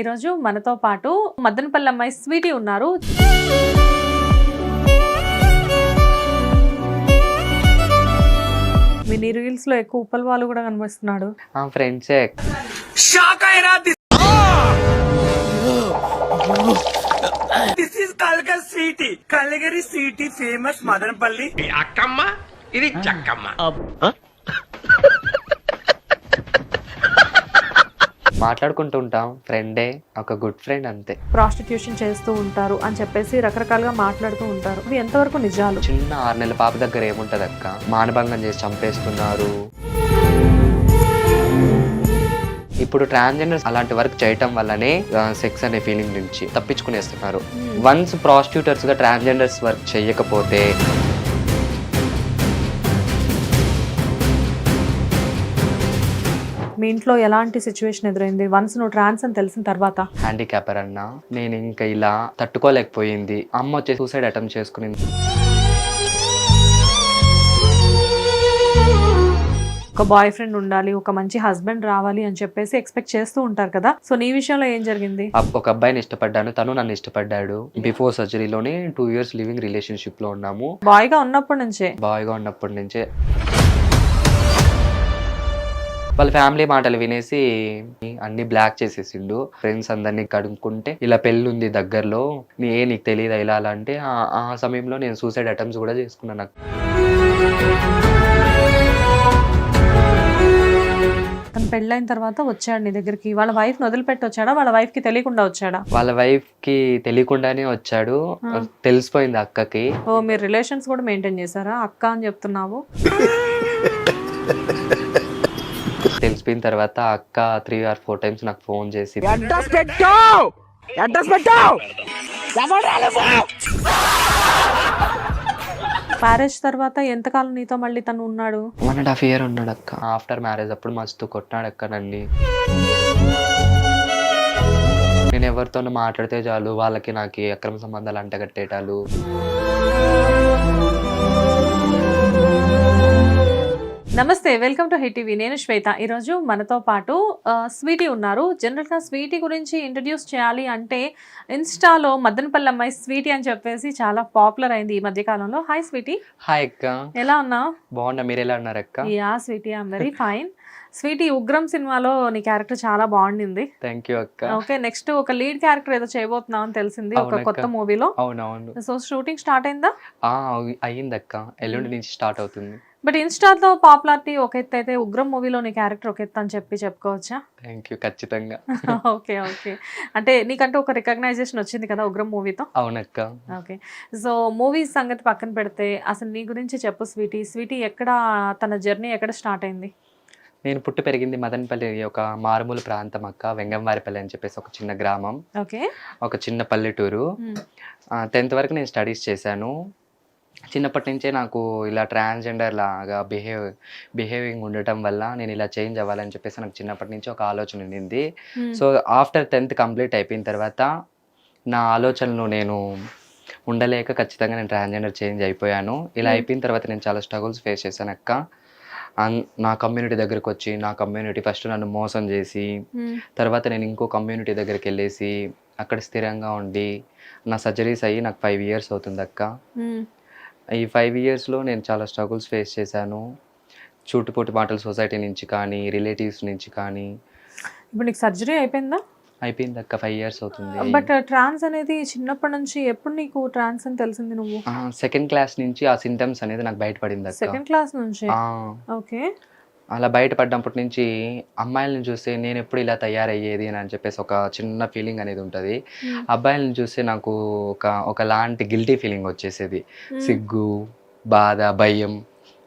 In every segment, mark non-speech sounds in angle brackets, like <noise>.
ఈరోజు మనతో పాటు మదనపల్లి అమ్మాయి స్వీటీ ఉన్నారు. మీ నీ రీల్స్లో ఎక్కువ ఉప్పల్ వాళ్ళు కూడా కనిపిస్తున్నాడు. ఆ ఫ్రెండ్సే. షాక్ అయినా this is Calgary city Calgary city famous Madanapalle. Akkamma? ఇది చక్కమ్మ. <laughs> మాట్లాడుకుంటూ ఉంటాం. ఫ్రెండే ఒక గుడ్ ఫ్రెండ్ అంతే. ప్రాస్టిట్యూషన్ చేస్తూ ఉంటారు అని చెప్పేసి రకరకాలుగా మాట్లాడుతూ ఉంటారు. ఇది ఎంతవరకు నిజాలు? చిన్న ఆరు నెలల పాప దగ్గర ఏముంటది అక్క? మానభంగం చేసి చంపేస్తున్నారు. ఇప్పుడు ట్రాన్స్జెండర్స్ అలాంటి వర్క్ చేయటం వల్లనే సెక్స్ అనే ఫీలింగ్ నుంచి తప్పించుకునేస్తున్నారు. వన్స్ ప్రాస్టిట్యూటర్స్గా ట్రాన్స్జెండర్స్ వర్క్ చేయకపోతే మీ ఇంట్లో ఎలాంటి సిచ్యువేషన్ ఎదురైంది? వన్స్ నువ్వు ట్రాన్స్ అని తెలిసిన తర్వాత? హ్యాండిక్యాపర్ అన్న నేను ఇంకా ఇలా తట్టుకోలేకపోయింది. అమ్మ వచ్చి సూసైడ్ అటెంప్ట్ చేసుకునింది. ఒక బాయ్ ఫ్రెండ్ ఉండాలి ఒక మంచి హస్బెండ్ రావాలి అని చెప్పేసి ఎక్స్పెక్ట్ చేస్తూ ఉంటారు కదా? సో నీ విషయంలో ఏం జరిగింది? అప్- ఒక అబ్బాయిని ఇష్టపడ్డాను తను నన్ను ఇష్టపడ్డాడు. బిఫోర్ సర్జరీలోనే టూ ఇయర్స్ లివింగ్ రిలేషన్షిప్లో ఉన్నాము. బాయ్గా ఉన్నప్పటి నుంచే? బాయ్గా ఉన్నప్పటి నుంచే. వాళ్ళ ఫ్యామిలీ మాటలు వినేసి అన్ని బ్లాక్ చేసేసిండు. ఫ్రెండ్స్ అందరినీ కడుక్కుంటే ఇలా పెళ్ళి ఉంది దగ్గరలో నీ ఏ నీకు తెలియదా ఇలా అలా అంటే ఆ- ఆ సమయంలో నేను సూసైడ్ అటెంప్ట్స్ కూడా చేసుకున్నాను నాకు. తను పెళ్ళైన తర్వాత వచ్చాడు నీ దగ్గరికి. వాళ్ళ వైఫ్ వదిలిపెట్టి వచ్చాడా? వాళ్ళ వైఫ్కి తెలియకుండా వచ్చాడా? వాళ్ళ వైఫ్కి తెలియకుండానే వచ్చాడు. తెలిసిపోయింది అక్కకి. ఓ మీరు రిలేషన్స్ కూడా మెయింటైన్ చేశారా? అక్క అని చెప్తున్నావు. <laughs> తెలిసిపోయిన తర్వాత అక్క త్రీ ఆర్ ఫోర్ టైమ్స్ నాకు ఫోన్ చేసి అడ్రస్ అడ్రస్ మ్యారేజ్ తర్వాత ఎంతకాలం నీతో మళ్ళీ తను ఉన్నాడు? వన్ అండ్ హాఫ్ ఇయర్ ఉన్నాడు అక్క. ఆఫ్టర్ మ్యారేజ్ అప్పుడు మస్తు కొట్టినాడు అక్క నన్ను. నేను ఎవరితోనూ మాట్లాడితే చాలు వాళ్ళకి నాకు అక్రమ సంబంధాలు అంటగట్టేటాలు. నమస్తే వెల్కమ్ టు హిట్ టీవీ. నేను శ్వేత. ఈరోజు మనతో పాటు స్వీటీ ఉన్నారు. జనరల్గా స్వీటీ గురించి ఇంట్రడ్యూస్ చేయాలి అంటే ఇన్స్టాలో మదనపల్లి అమ్మాయి స్వీటీ అని చెప్పేసి చాలా పాపులర్ అయింది ఈ మధ్య కాలంలో హాయ్ స్వీటీ. హాయ్ అక్క. ఎలా ఉన్నావు? బాగున్నా మీరు ఎలా ఉన్నారు అక్క? Yeah sweety I'm very fine. Sweety Ugram సినిమాలో నీ క్యారెక్టర్ చాలా బాగుండింది. థ్యాంక్ యూ అక్క. ఓకే నెక్స్ట్ ఒక లీడ్ క్యారెక్టర్ ఏదో చేయబోతున్నావు అని తెలిసింది ఒక. కొత్త మూవీలో. అవునవును. సో షూటింగ్ స్టార్ట్ అయిందా? ఆ, అయి- అయ్యింది అక్క ఎల్లుండి నుంచి స్టార్ట్ అవుతుంది. బట్ ఇన్స్టాతో పాపులారిటీ ఒక ఎత్తు అయితే ఉగ్రం మూవీలో నీ క్యారెక్టర్ ఒక ఎత్తు అని చెప్పి చెప్పుకోవచ్చా? థ్యాంక్ యూ ఖచ్చితంగా. <laughs> Okay okay. అంటే నీకంటే ఒక రికగ్నైజేషన్ వచ్చింది కదా ఉగ్రం మూవీతో? అవునక్క. ఓకే. సో మూవీస్ సంగతి పక్కన పెడితే అసలు నీ గురించి చెప్పు స్వీటీ. స్వీటీ ఎక్కడ తన జర్నీ ఎక్కడ స్టార్ట్ అయింది? నేను పుట్టి పెరిగింది మదనపల్లి ఒక మారుమూల ప్రాంతం అక్క వెంగంవారిపల్లి అని చెప్పేసి ఒక చిన్న గ్రామం. ఓకే. ఒక చిన్న పల్లెటూరు. టెన్త్ వరకు నేను స్టడీస్ చేశాను. చిన్నప్పటి నుంచే నాకు ఇలా ట్రాన్స్జెండర్ లాగా బిహేవ్ బిహేవింగ్ ఉండటం వల్ల నేను ఇలా చేంజ్ అవ్వాలని చెప్పేసి నాకు చిన్నప్పటి నుంచి ఒక ఆలోచన ఉండింది. సో ఆఫ్టర్ టెన్త్ కంప్లీట్ అయిపోయిన తర్వాత నా ఆలోచనలు నేను ఉండలేక ఖచ్చితంగా నేను ట్రాన్స్జెండర్ చేంజ్ అయిపోయాను. ఇలా Hmm. అయిపోయిన తర్వాత నేను చాలా స్ట్రగుల్స్ ఫేస్ చేశాను అక్క. అన్- నా కమ్యూనిటీ దగ్గరకు వచ్చి నా కమ్యూనిటీ ఫస్ట్ నన్ను మోసం చేసి తర్వాత నేను ఇంకో కమ్యూనిటీ దగ్గరికి వెళ్ళేసి అక్కడ స్థిరంగా ఉండి నా సర్జరీస్ అయ్యి నాకు ఫైవ్ ఇయర్స్ అవుతుంది అక్క. ఈ ఫైవ్ ఇయర్స్లో నేను చాలా స్ట్రగుల్స్ ఫేస్ చేశాను. చుట్టుపొట్టు మాటలు సొసైటీ నుంచి కానీ రిలేటివ్స్ నుంచి కానీ. ఇప్పుడు నీకు సర్జరీ అయిపోయిందా? అయిపోయింది అక్క ఫైవ్ ఇయర్స్ అవుతుంది. బట్ ట్రాన్స్ అనేది చిన్నప్పటి నుంచి ఎప్పుడు నీకు ట్రాన్స్ అని తెలిసింది నువ్వు? సెకండ్ క్లాస్ నుంచి ఆ సింటమ్స్ అనేది నాకు బయటపడింది సెకండ్ క్లాస్ నుంచి? ఓకే అలా బయటపడ్డప్పటి నుంచి అమ్మాయిలను చూస్తే నేను ఎప్పుడు ఇలా తయారయ్యేది అని అని చెప్పేసి ఒక చిన్న ఫీలింగ్ అనేది ఉంటుంది. అబ్బాయిలను చూస్తే నాకు ఒక ఒకలాంటి గిల్టీ ఫీలింగ్ వచ్చేసేది. సిగ్గు బాధ భయం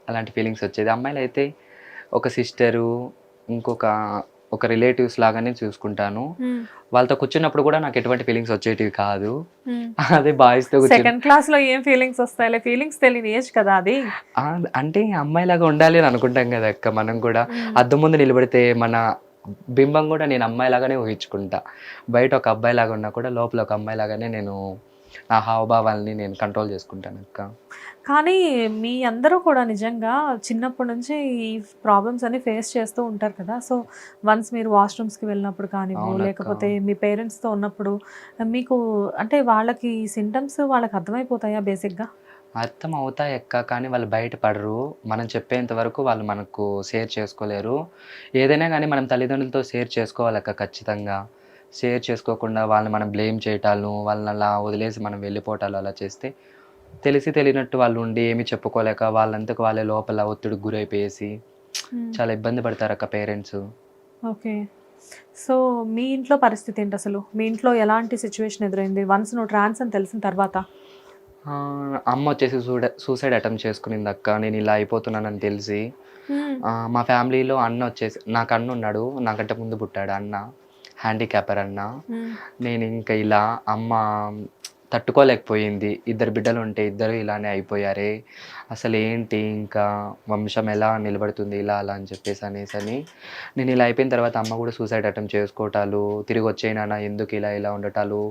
అలాంటి ఫీలింగ్స్ వచ్చేది. అమ్మాయిలు అయితే ఒక సిస్టరు ఇంకొక ఒక రిలేటివ్స్ లాగానే చూసుకుంటాను. వాళ్ళతో కూర్చున్నప్పుడు కూడా నాకు ఎటువంటి ఫీలింగ్స్ వచ్చేటివి కాదు. <laughs> అదే బాయ్స్తో కూర్చొని సెకండ్ క్లాస్లో ఏం ఫీలింగ్స్ వస్తాయి ఫీలింగ్స్ తెలియని ఏజ్ కదా అది. అంటే అమ్మాయిలాగా ఉండాలి అని అనుకుంటాం కదా అక్క మనం కూడా. అద్దం ముందు నిలబడితే మన బింబం కూడా నేను అమ్మాయిలాగానే ఊహించుకుంటా. బయట ఒక అబ్బాయిలాగా ఉన్నా కూడా లోపల ఒక అమ్మాయిలాగానే నేను నా హావభావాల్ని నేను కంట్రోల్ చేసుకుంటాను అక్క. కానీ మీ అందరూ కూడా నిజంగా చిన్నప్పటి నుంచి ఈ ప్రాబ్లమ్స్ అన్ని ఫేస్ చేస్తూ ఉంటారు కదా. సో వన్స్ మీరు వాష్రూమ్స్కి వెళ్ళినప్పుడు అవునక్క. లేకపోతే మీ పేరెంట్స్తో ఉన్నప్పుడు మీకు అంటే వాళ్ళకి సింటమ్స్ వాళ్ళకి అర్థమైపోతాయా బేసిక్గా అర్థం అవుతాయి అక్క కానీ వాళ్ళు బయటపడరు. మనం చెప్పేంత వరకు వాళ్ళు మనకు షేర్ చేసుకోలేరు. ఏదైనా కానీ మనం తల్లిదండ్రులతో షేర్ చేసుకోవాలక్క ఖచ్చితంగా. షేర్ చేసుకోకుండా వాళ్ళని మనం బ్లేమ్ చేయటాలు వాళ్ళని అలా వదిలేసి మనం వెళ్ళిపోవటాలు అలా చేస్తే తెలిసి తెలియనట్టు వాళ్ళు ఉండి ఏమీ చెప్పుకోలేక వాళ్ళంతకు వాళ్ళే లోపల ఒత్తిడికి గురైపోయేసి చాలా ఇబ్బంది పడతారు అక్క పేరెంట్స్. ఓకే సో మీ ఇంట్లో పరిస్థితి ఏంటి అసలు? మీ ఇంట్లో ఎలాంటి సిచ్యువేషన్ ఎదురైంది? వన్స్ నువ్వు ట్రాన్స్ అని తెలిసిన తర్వాత? అమ్మ వచ్చేసి సూడ సూసైడ్ అటెంప్ట్ చేసుకునింది అక్క. నేను ఇలా అయిపోతున్నానని తెలిసి ఆ, మా ఫ్యామిలీలో అన్న వచ్చేసి నాకు అన్న ఉన్నాడు. నాకంటే ముందు పుట్టాడు అన్న. హ్యాండిక్యాపర్ అన్న. నేను ఇంకా ఇలా అమ్మ తట్టుకోలేకపోయింది. ఇద్దరు బిడ్డలు ఉంటే ఇద్దరు ఇలానే అయిపోయారే. అసలు ఏంటి ఇంకా వంశం ఎలా నిలబడుతుంది ఇలా అలా అని చెప్పేసి అనేసి అని. నేను ఇలా అయిపోయిన తర్వాత అమ్మ కూడా సూసైడ్ అటెంప్ట్ చేసుకోవటాలు తిరిగి వచ్చేనానా ఎందుకు ఇలా ఇలా ఉండటాలు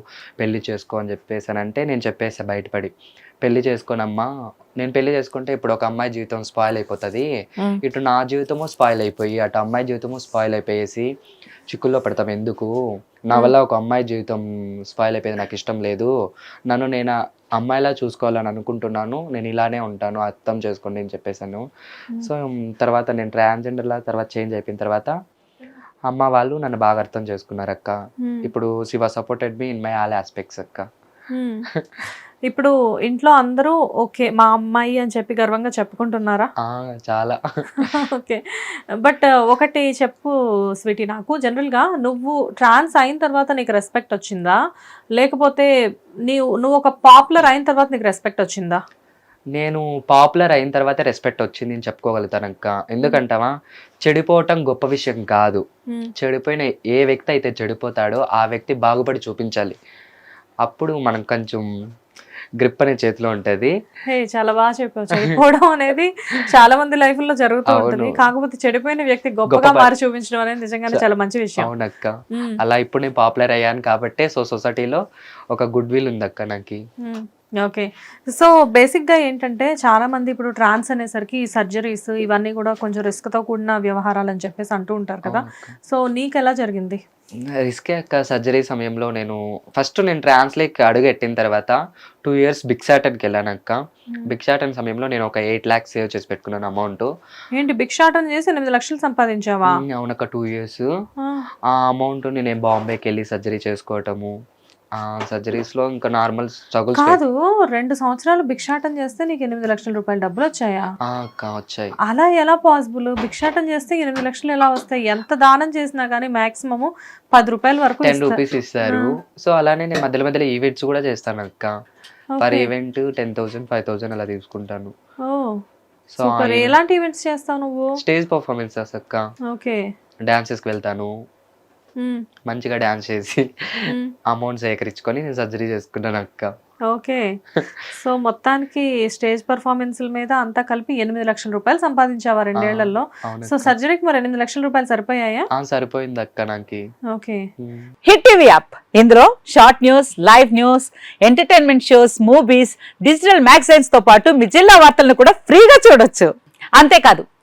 పెళ్ళి చేసుకో అని చెప్పేసి అని అంటే నేను చెప్పేసా బయటపడి. పెళ్ళి చేసుకోనమ్మా. నేను పెళ్ళి చేసుకుంటే ఇప్పుడు ఒక అమ్మాయి జీవితం స్పాయిల్ అయిపోతుంది. ఇటు నా జీవితము స్పాయిల్ అయిపోయి అటు అమ్మాయి జీవితము స్పాయిల్ అయిపోయేసి చిక్కుల్లో పడతాం ఎందుకు? నా వల్ల ఒక అమ్మాయి జీవితం స్పాయిల్ అయిపోయేది నాకు ఇష్టం లేదు. నన్ను నేను అమ్మాయిలా చూసుకోవాలని అనుకుంటున్నాను నేను ఇలానే ఉంటాను అర్థం చేసుకోండి అని చెప్పేశాను. సో తర్వాత నేను ట్రాన్స్జెండర్లా తర్వాత చేంజ్ అయిపోయిన తర్వాత అమ్మ వాళ్ళు నన్ను బాగా అర్థం చేసుకున్నారు అక్క ఇప్పుడు Shiva supported me in my all aspects అక్క. <laughs> ఇప్పుడు ఇంట్లో అందరూ ఓకే మా అమ్మాయి అని చెప్పి గర్వంగా చెప్పుకుంటున్నారా? చాలా. <laughs> ఓకే. బట్ ఒకటి చెప్పు స్వీటీ నాకు. జనరల్గా నువ్వు ట్రాన్స్ అయిన తర్వాత నీకు రెస్పెక్ట్ వచ్చిందా? లేకపోతే నీవు నువ్వు ఒక పాపులర్ అయిన తర్వాత నీకు రెస్పెక్ట్ వచ్చిందా? నేను పాపులర్ అయిన తర్వాత రెస్పెక్ట్ వచ్చింది అని చెప్పుకోగలుగుతాను అక్క. ఎందుకంటావా? చెడిపోవటం గొప్ప విషయం కాదు. చెడిపోయిన ఏ వ్యక్తి అయితే చెడిపోతాడో ఆ వ్యక్తి బాగుపడి చూపించాలి. అప్పుడు మనం కొంచెం గ్రిప్ అనే చేతిలో ఉంటుంది. చాలా బాగా చెప్పావు. చెడిపోవడం అనేది చాలా మంది లైఫ్లో జరుగుతూ ఉంటుంది. కాకపోతే చెడిపోయిన వ్యక్తి గొప్పగా మారి చూపించడం అనేది నిజంగానే చాలా మంచి విషయం. అవునక్క. అలా ఇప్పుడు నేను పాపులర్ అయ్యాను కాబట్టే సో సొసైటీలో ఒక గుడ్ విల్ ఉంది అక్క నాకు ఓకే. సో బేసిక్గా ఏంటంటే చాలా మంది ఇప్పుడు ట్రాన్స్ అనేసరికి ఈ సర్జరీస్ ఇవన్నీ కూడా కొంచెం risk తో కూడిన వ్యవహారాలు అని చెప్పేసి అంటూ ఉంటారు కదా. సో నీకు ఎలా జరిగింది? రిస్కే అక్క సర్జరీ సమయంలో నేను ఫస్ట్ నేను ట్రాన్స్లేట్ అడుగు పెట్టిన తర్వాత టూ ఇయర్స్ బిక్సాటన్కి వెళ్ళాను అక్క. బిక్సాటన్ సమయంలో నేను ఒక ఎయిట్ ల్యాక్స్ సేవ్ చేసి పెట్టుకున్నాను అమౌంట్. ఏంటి భిక్షాటన చేసి ఎనిమిది లక్షలు సంపాదించావా? అవునక్క టూ ఇయర్స్. ఆ, ఆ అమౌంట్ నేను బాంబేకి వెళ్ళి సర్జరీ చేసుకోవటము. ఆ సర్జరీస్లో ఇంకా నార్మల్ స్ట్రగుల్స్ కాదు రెండు సంవత్సరాలు భిక్షాటన చేస్తే నీకు ఎనిమిది లక్షల రూపాయలు డబ్బులు వచ్చాయా? వచ్చాయి. అలా ఎలా పాసిబుల్ భిక్షాటన చేస్తే ఎనిమిది లక్షలు ఎలా వస్తాయి? ఎంత దానం చేసినా కానీ మాక్సిమము పది రూపాయల వరకు టెన్. రూపీస్ ఇస్తారు. సో అలానే నేను మధ్యలో మధ్యలో ఈవెంట్స్ కూడా చేస్తాను అక్క. Per. Event ten thousand five thousand అలా తీసుకుంటాను. సో ఎలాంటి ఈవెంట్స్ చేస్తావు నువ్వు? స్టేజ్ పర్ఫార్మెన్సెస్ అక్క. ఓకే డాన్సెస్కి వెళ్తాను. మంచిగా డాన్స్ చేసి. అమౌంట్ సేకరించుకొని నేను సర్జరీ చేసుకున్నాను అక్క. ఓకే. సో మొత్తానికి స్టేజ్ పర్ఫార్మెన్స్ల మీద అంతా కలిపి ఎనిమిది లక్షల రూపాయలు సంపాదించావా రెండేళ్ళలో? సో సర్జరీకి మరి ఎనిమిది లక్షల రూపాయలు సరిపోయాయా? ఆ, సరిపోయింది అక్క నాకు. ఓకే. హిట్ టీవీ యాప్ ఇందులో short news live news entertainment shows movies digital మ్యాగజైన్స్తో పాటు మీ జిల్లా వార్తలను కూడా ఫ్రీగా చూడొచ్చు. అంతేకాదు